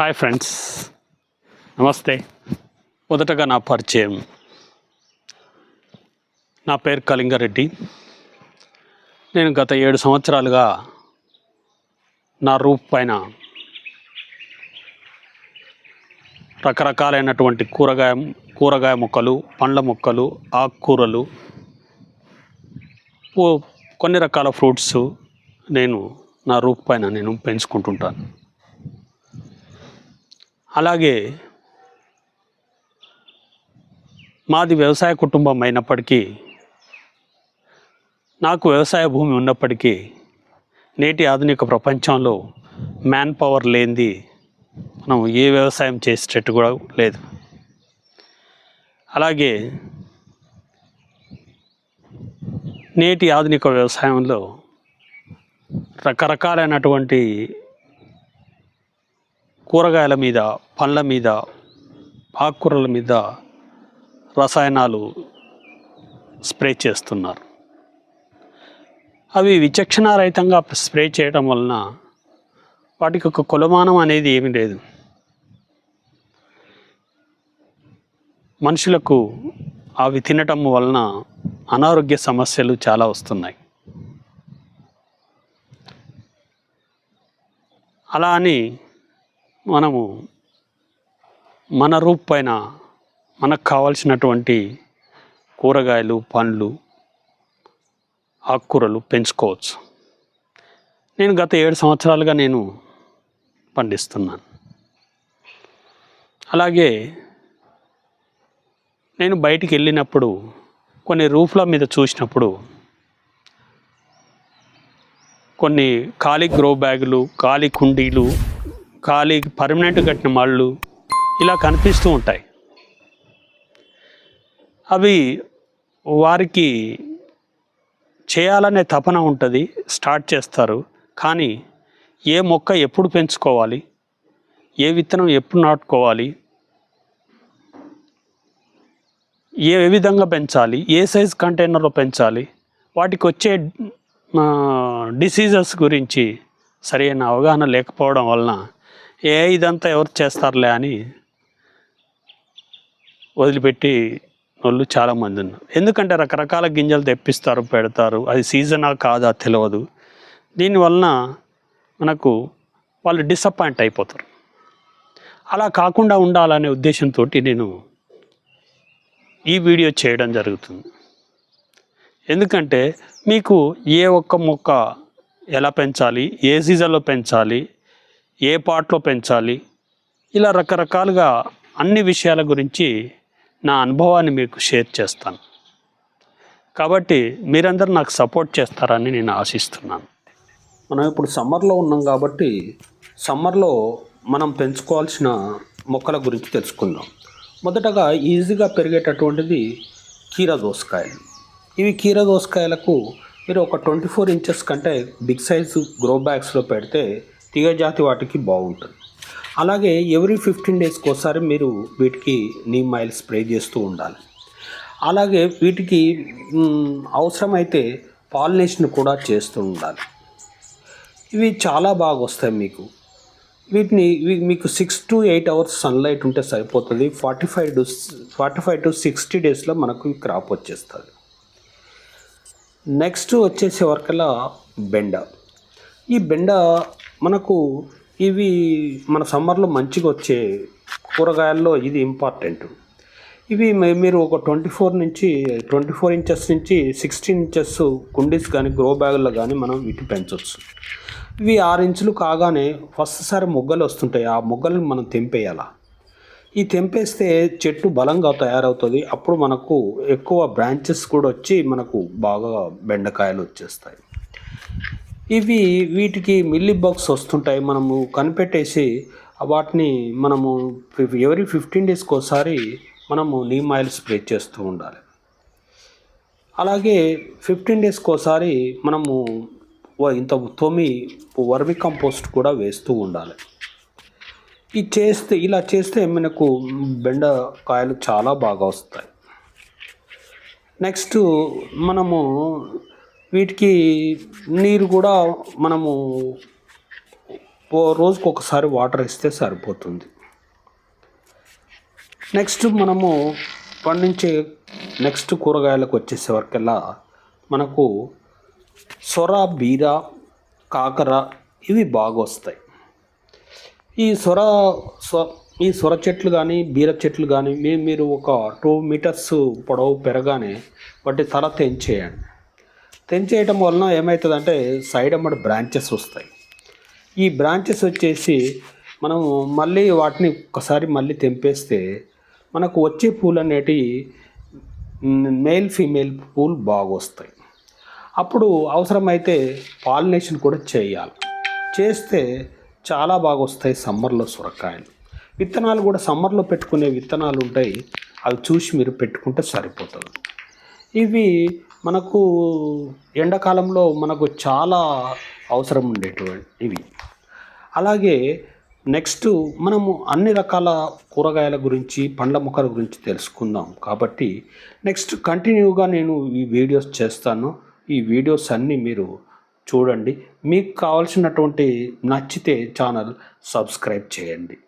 Hi friends నమస్తే మొదటగా నా పరిచయం. నా పేరు కళింగారెడ్డి. నేను గత ఏడు సంవత్సరాలుగా నా రూప్ పైన రకరకాలైనటువంటి కూరగాయ కూరగాయ మొక్కలు పండ్ల మొక్కలు ఆకుకూరలు ఓ- కొన్ని రకాల ఫ్రూట్స్ నేను నా రూప్ పైన నేను పెంచుకుంటుంటాను. అలాగే మాది వ్యవసాయ కుటుంబం అయినప్పటికీ నాకు వ్యవసాయ భూమి ఉన్నప్పటికీ నేటి ఆధునిక ప్రపంచంలో మ్యాన్ పవర్ లేనిది మనం ఏ వ్యవసాయం చేసేటట్టు కూడా లేదు. అలాగే నేటి ఆధునిక వ్యవసాయంలో రకరకాలైనటువంటి కూరగాయల మీద పండ్ల మీద ఆకుకూరల మీద రసాయనాలు స్ప్రే చేస్తున్నారు. అవి విచక్షణారహితంగా స్ప్రే చేయడం వలన వాటికి ఒక కొలమానం అనేది ఏమీ లేదు. మనుషులకు అవి తినటం వలన అనారోగ్య సమస్యలు చాలా వస్తున్నాయి. అలా అని మనము మన రూప్ పైన మనకు కావాల్సినటువంటి కూరగాయలు పండ్లు ఆకుకూరలు పెంచుకోవచ్చు. నేను గత ఏడు సంవత్సరాలుగా నేను పండిస్తున్నాను. అలాగే నేను బయటికి వెళ్ళినప్పుడు కొన్ని రూఫ్ల మీద చూసినప్పుడు కొన్ని ఖాళీ గ్రో బ్యాగులు ఖాళీ కుండీలు ఖాళీ పర్మనెంట్ కట్టిన మళ్ళు ఇలా కనిపిస్తూ ఉంటాయి. అవి వారికి చేయాలనే తపన ఉంటుంది స్టార్ట్ చేస్తారు. కానీ ఏ మొక్క ఎప్పుడు పెంచుకోవాలి ఏ విత్తనం ఎప్పుడు నాటుకోవాలి ఏ విధంగా పెంచాలి ఏ సైజ్ కంటైనర్లో పెంచాలి వాటికి వచ్చే డిసీజెస్ గురించి సరైన అవగాహన లేకపోవడం వలన ఏ ఇదంతా ఎవరు చేస్తారులే అని వదిలిపెట్టి వాళ్ళు చాలామంది ఉన్నారు. ఎందుకంటే రకరకాల గింజలు తెప్పిస్తారు పెడతారు. అది సీజనా కాదా తెలియదు దీనివలన మనకు వాళ్ళు డిసప్పాయింట్ అయిపోతారు. అలా కాకుండా ఉండాలనే ఉద్దేశంతో నేను ఈ వీడియో చేయడం జరుగుతుంది. ఎందుకంటే మీకు ఏ ఒక్క మొక్క ఎలా పెంచాలి ఏ సీజన్లో పెంచాలి ఏ పార్ట్లో పెంచాలి ఇలా రకరకాలుగా అన్ని విషయాల గురించి నా అనుభవాన్ని మీకు షేర్ చేస్తాను. కాబట్టి మీరందరూ నాకు సపోర్ట్ చేస్తారని నేను ఆశిస్తున్నాను. మనం ఇప్పుడు సమ్మర్లో ఉన్నాం కాబట్టి సమ్మర్లో మనం పెంచుకోవాల్సిన మొక్కల గురించి తెలుసుకుందాం. మొదటగా ఈజీగా పెరిగేటటువంటిది కీర దోసకాయలు. ఇవి కీర దోసకాయలకు మీరు ఒక ట్వంటీ ఫోర్ ఇంచెస్ కంటే బిగ్ సైజు గ్రో బ్యాగ్స్లో పెడితే తీగజాతి వాటికి బాగుంటుంది. అలాగే ఎవ్రీ ఫిఫ్టీన్ డేస్కి ఒకసారి మీరు వీటికి నీమ్ ఆయిల్ స్ప్రే చేస్తూ ఉండాలి. అలాగే వీటికి అవసరమైతే పాలినేషన్ కూడా చేస్తూ ఉండాలి. ఇవి చాలా బాగా వస్తాయి మీకు. వీటిని ఇవి మీకు six to eight hours sunlight ఉంటే సరిపోతుంది. Forty five to forty five to sixty డేస్లో మనకు క్రాప్ వచ్చేస్తుంది. నెక్స్ట్ వచ్చేసే వరకల్లా బెండ. ఈ బెండ మనకు ఇవి మన సమ్మర్లో మంచిగా వచ్చే కూరగాయల్లో ఇది ఇంపార్టెంట్. ఇవి మీరు ఒక ట్వంటీ ఫోర్ నుంచి ట్వంటీ ఫోర్ ఇంచెస్ నుంచి సిక్స్టీన్ ఇంచెస్ కుండీస్ కానీ గ్రో బ్యాగుల్లో కానీ మనం వీటిని పెంచవచ్చు ఇవి ఆరు ఇంచులు కాగానే ఫస్ట్ సారి మొగ్గలు వస్తుంటాయి. ఆ మొగ్గలను మనం తెంపేయాల? ఈ తెంపేస్తే చెట్టు బలంగా తయారవుతుంది. అప్పుడు మనకు ఎక్కువ బ్రాంచెస్ కూడా వచ్చి మనకు బాగా బెండకాయలు వచ్చేస్తాయి. ఇవి వీటికి మిల్లీ బాక్స్ వస్తుంటాయి. మనము కనిపెట్టేసి వాటిని మనము ఎవరీ ఫిఫ్టీన్ డేస్కి ఒకసారి మనము నీమ్ ఆయిల్ స్ప్రే చేస్తూ ఉండాలి. అలాగే ఫిఫ్టీన్ డేస్కి ఒకసారి మనము ఇంత తొమ్మి వర్మి కంపోస్ట్ కూడా వేస్తూ ఉండాలి. ఇది చేస్తే ఇలా చేస్తే మనకు బెండకాయలు చాలా బాగా వస్తాయి. నెక్స్ట్ మనము వీటికి నీరు కూడా మనము ఓ రోజుకు ఒకసారి వాటర్ ఇస్తే సరిపోతుంది. నెక్స్ట్ మనము పండించే నెక్స్ట్ కూరగాయలకు వచ్చేసేవరకల్లా మనకు సొర బీర కాకర ఇవి బాగా వస్తాయి ఈ సొర సొ ఈ సొర చెట్లు కానీ బీర చెట్లు కానీ మీరు ఒక టూ మీటర్స్ పొడవు పెరగానే వాటి తల తెంచేయండి. తెంచేయటం వలన ఏమవుతుందంటే సైడ్ అమ్మడి బ్రాంచెస్ వస్తాయి. ఈ బ్రాంచెస్ వచ్చేసి మనం మళ్ళీ వాటిని ఒక్కసారి మళ్ళీ తెంపేస్తే మనకు వచ్చే పూలు అనేటివి మేల్ ఫీమేల్ పూలు బాగా వస్తాయి అప్పుడు అవసరమైతే పాలినేషన్ కూడా చేయాలి. చేస్తే చాలా బాగా వస్తాయి సమ్మర్లో సొరకాయలు. విత్తనాలు కూడా సమ్మర్లో పెట్టుకునే విత్తనాలు ఉంటాయి. అవి చూసి మీరు పెట్టుకుంటే సరిపోతుంది. ఇవి మనకు ఎండాకాలంలో మనకు చాలా అవసరం ఉండేటువంటి ఇవి అలాగే నెక్స్ట్ మనము అన్ని రకాల కూరగాయల గురించి పండ్ల మొక్కల గురించి తెలుసుకుందాం. కాబట్టి నెక్స్ట్ కంటిన్యూగా నేను ఈ వీడియోస్ చేస్తాను. ఈ వీడియోస్ అన్నీ మీరు చూడండి. మీకు కావాల్సినటువంటి నచ్చితే ఛానల్ సబ్స్క్రైబ్ చేయండి.